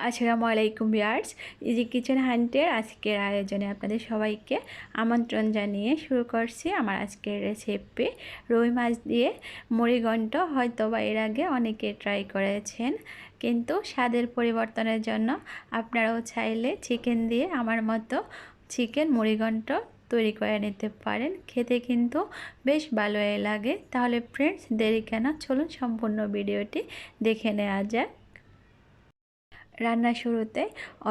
আসসালামু আলাইকুম বিয়ার্স easy kitchen হান্টের আজকের আয়োজনে আপনাদের সবাইকে আমন্ত্রণ জানিয়ে শুরু করছি আমার আজকের রেসিপি রুই মাছ দিয়ে মুড়িঘণ্ট হয়তো বা এর আগে অনেকে ট্রাই করেছেন, কিন্তু স্বাদের পরিবর্তনের জন্য আপনারাও চাইলে চিকেন দিয়ে আমার মতো চিকেন মুড়িঘণ্ট তৈরি করে নিতে পারেন। খেতে কিন্তু বেশ ভালোই লাগে। তাহলে ফ্রেন্ডস দেরি কেন? চলুন সম্পূর্ণ ভিডিওটি দেখে নেওয়া যাক। রান্নার শুরুতে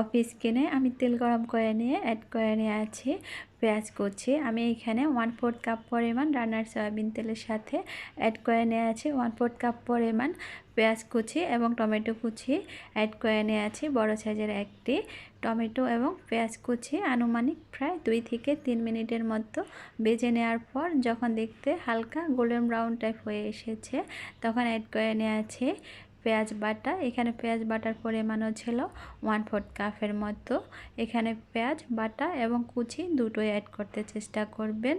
অফিস কিনে আমি তেল গরম করে নিয়ে অ্যাড করে নিয়ে আছি, পেঁয়াজ কুচি। আমি এখানে ওয়ান ফোর্থ কাপ পরিমাণ রান্নার সয়াবিন তেলের সাথে অ্যাড করে নিয়ে আছি ওয়ান ফোর্থ কাপ পরিমাণ পেঁয়াজ কুচি এবং টমেটো কুচি অ্যাড করে নিয়ে আছি, বড় সাইজের একটি টমেটো এবং পেঁয়াজ কুচি। আনুমানিক প্রায় দুই থেকে তিন মিনিটের মতো বেজে নেওয়ার পর যখন দেখতে হালকা গোল্ডেন ব্রাউন টাইপ হয়ে এসেছে, তখন অ্যাড করে নিয়ে আছি পেঁয়াজ বাটা, এখানে পেঁয়াজ বাটার পরিমাণও ছিল ওয়ান ফোর্থ কাপের মতো। এখানে পেঁয়াজ, বাটা এবং কুচি দুটোই অ্যাড করতে চেষ্টা করবেন।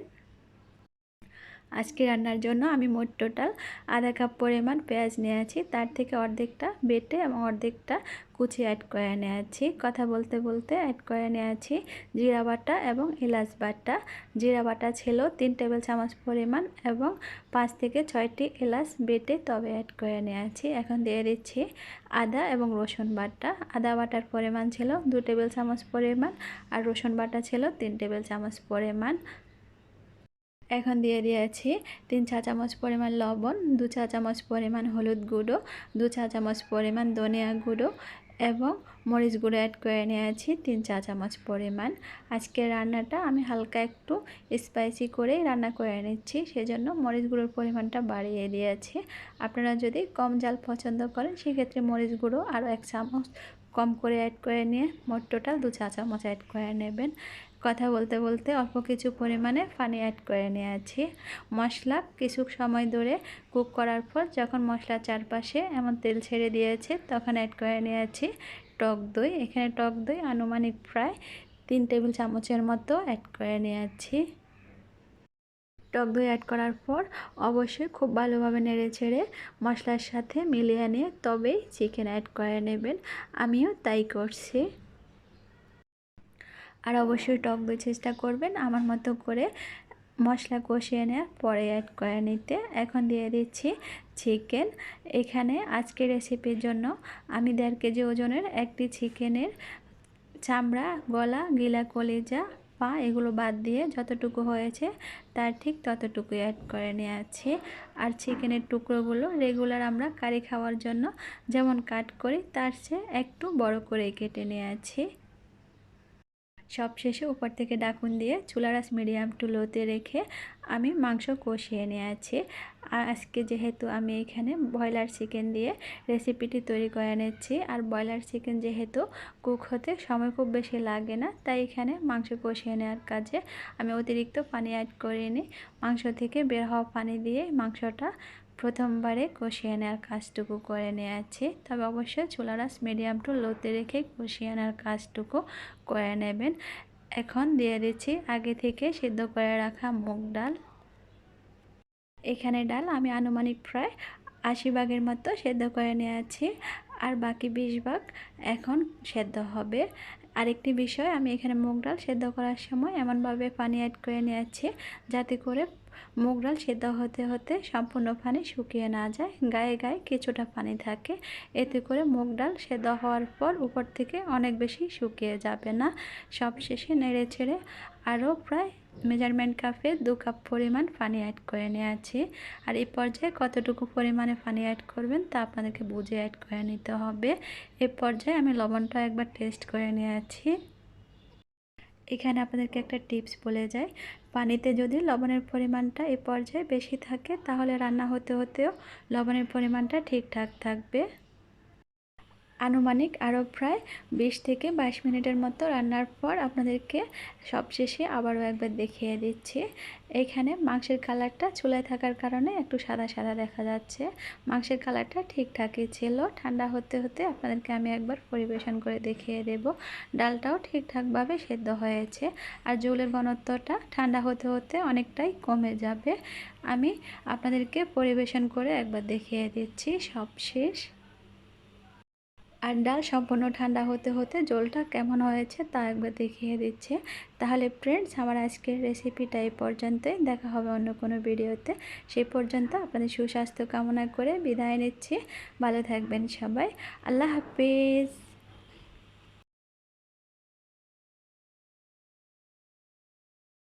আজকে রান্নার জন্য আমি মোট টোটাল আধা কাপ পরিমাণ পেঁয়াজ নিয়েছি। তার থেকে অর্ধেকটা বেটে এবং অর্ধেকটা কুচি অ্যাড করে নিয়েছি। কথা বলতে বলতে অ্যাড করে নিয়েছি জিরা বাটা এবং এলাচ বাটা। জিরা বাটা ছিল তিন টেবিল চামচ পরিমাণ এবং পাঁচ থেকে ছয়টি এলাচ বেটে তবে অ্যাড করে নিয়েছি। এখন দিয়ে দিচ্ছি আদা এবং রসুন বাটা। আদা বাটার পরিমাণ ছিল দু টেবিল চামচ পরিমাণ আর রসুন বাটা ছিল তিন টেবিল চামচ পরিমাণ। এখন দিয়ে দিয়েছি তিন চা চামচ পরিমাণ লবণ, দু চা চামচ পরিমাণ হলুদ গুঁড়ো, দু চা চামচ পরিমাণ ধনিয়া গুঁড়ো এবং মরিচ গুঁড়ো অ্যাড করে নিয়েছি তিন চা চামচ পরিমাণ। আজকের রান্নাটা আমি হালকা একটু স্পাইসি করেই রান্না করে নিচ্ছি, সেজন্য মরিচ গুঁড়োর পরিমাণটা বাড়িয়ে দিয়েছি। আপনারা যদি কম জাল পছন্দ করেন, সেক্ষেত্রে মরিচ গুঁড়ো আরও এক চামচ কম করে অ্যাড করে নিয়ে, মোট টোটাল দু চা চামচ অ্যাড করে নেবেন। কথা বলতে বলতে অল্প কিছু পরিমাণে পানি অ্যাড করে নিয়েছি। মশলা কিছু সময় ধরে কুক করার পর যখন মশলা চারপাশে এমন তেল ছেড়ে দিয়েছে তখন অ্যাড করে নিয়েছি টক দই। এখানে টক দই আনুমানিক প্রায় তিন টেবিল চামচের মতো অ্যাড করে নিয়েছি। টক দই অ্যাড করার পর অবশ্যই খুব ভালোভাবে নেড়ে ছেড়ে মশলার সাথে মিলিয়ে নিয়ে তবেই চিকেন অ্যাড করে নেবেন। আমিও তাই করছি। অবশ্যই টক দই চেষ্টা করবেন আমার মতো করে মশলা কষিয়ে নেওয়ার পরে অ্যাড করে নিতে। এখন দিয়ে দিচ্ছি চিকেন এখানে আজকের রেসিপির জন্য আমি দেড় কেজি ওজনের একটি চিকেনের চামড়া, গলা, গিলা, কলিজা, পা এগুলো বাদ দিয়ে যতটুকু হয়েছে তার ঠিক ততটুকু অ্যাড করে নিয়ে আছি। আর চিকেনের টুকরোগুলো রেগুলার আমরা কারি খাওয়ার জন্য যেমন কাট করি, তার চেয়ে একটু বড় করে কেটে নিয়ে আছি। সব শেষে উপর থেকে ডাকুন দিয়ে চুলারাস মিডিয়াম টু লোতে রেখে আমি মাংস কষিয়ে নিয়েছি। আর আজকে যেহেতু আমি এখানে ব্রয়লার চিকেন দিয়ে রেসিপিটি তৈরি করে নিচ্ছি আর ব্রয়লার চিকেন যেহেতু কুক হতে সময় খুব বেশি লাগে না, তাই এখানে মাংস কষিয়ে নেওয়ার কাজে আমি অতিরিক্ত পানি অ্যাড করিনি। মাংস থেকে বের হওয়া পানি দিয়ে মাংসটা প্রথমবারে কষিয়ে নেওয়ার কাজটুকু করে নিয়েছি। তবে অবশ্যই চুলারাস মিডিয়াম টু লোতে রেখে কষিয়ে নেওয়ার কাজটুকু করে নেবেন। এখন দিয়ে দিচ্ছি আগে থেকে সিদ্ধ করে রাখা মুগ ডাল। এখানে ডাল আমি আনুমানিক প্রায় আশি ভাগের মতো সেদ্ধ করে নিয়েছি। আর বাকি বিশ ভাগ এখন সেদ্ধ হবে। আরেকটি বিষয়, আমি এখানে মুগ ডাল সেদ্ধ করার সময় এমনভাবে পানি অ্যাড করে নিয়েছি যাতে করে মুগ ডাল সেদ্ধ হতে হতে সম্পূর্ণ পানি শুকিয়ে না যায়, গায়ে গায়ে কিছুটা পানি থাকে। এতে করে মুগ ডাল সেদ্ধ হওয়ার পর উপর থেকে অনেক বেশি শুকিয়ে যাবে না। সবশেষে নেড়ে ছেড়ে আরও প্রায় মেজারমেন্ট কাপে দু কাপ পরিমাণ পানি অ্যাড করে নিয়েছি। আর এই পর্যায়ে কতটুকু পরিমাণে পানি অ্যাড করবেন তা আপনাদেরকে বুঝে অ্যাড করে নিতে হবে। এ পর্যায়ে আমি লবণটা একবার টেস্ট করে নিয়েছি। এখানে আপনাদেরকে একটা টিপস বলে যায় পানিতে যদি লবণের পরিমাণটা এ পর্যায়ে বেশি থাকে, তাহলে রান্না হতে হতেও লবণের পরিমাণটা ঠিকঠাক থাকবে। আনুমানিক আরও প্রায় বিশ থেকে বাইশ মিনিটের মতো রান্নার পর আপনাদেরকে সবশেষে আবারও একবার দেখিয়ে দিচ্ছি। এখানে মাংসের কালারটা চুলায় থাকার কারণে একটু সাদা সাদা দেখা যাচ্ছে। মাংসের কালারটা ঠিকঠাকই ছিল। ঠান্ডা হতে হতে আপনাদেরকে আমি একবার পরিবেশন করে দেখিয়ে দেব। ডালটাও ঠিকঠাকভাবে সেদ্ধ হয়েছে। আর জলের ঘনত্বটা ঠান্ডা হতে হতে অনেকটাই কমে যাবে। আমি আপনাদেরকে পরিবেশন করে একবার দেখিয়ে দিচ্ছি সব শেষ আর ডাল সম্পূর্ণ ঠান্ডা হতে হতে জলটা কেমন হয়েছে তা একবার দেখিয়ে দিচ্ছে। তাহলে ফ্রেন্ডস আমার আজকের রেসিপিটা এই পর্যন্তই। দেখা হবে অন্য কোনো ভিডিওতে সেই পর্যন্ত আপনাদের সুস্বাস্থ্য কামনা করে বিদায় নিচ্ছি। ভালো থাকবেন সবাই। আল্লাহ হাফিজ।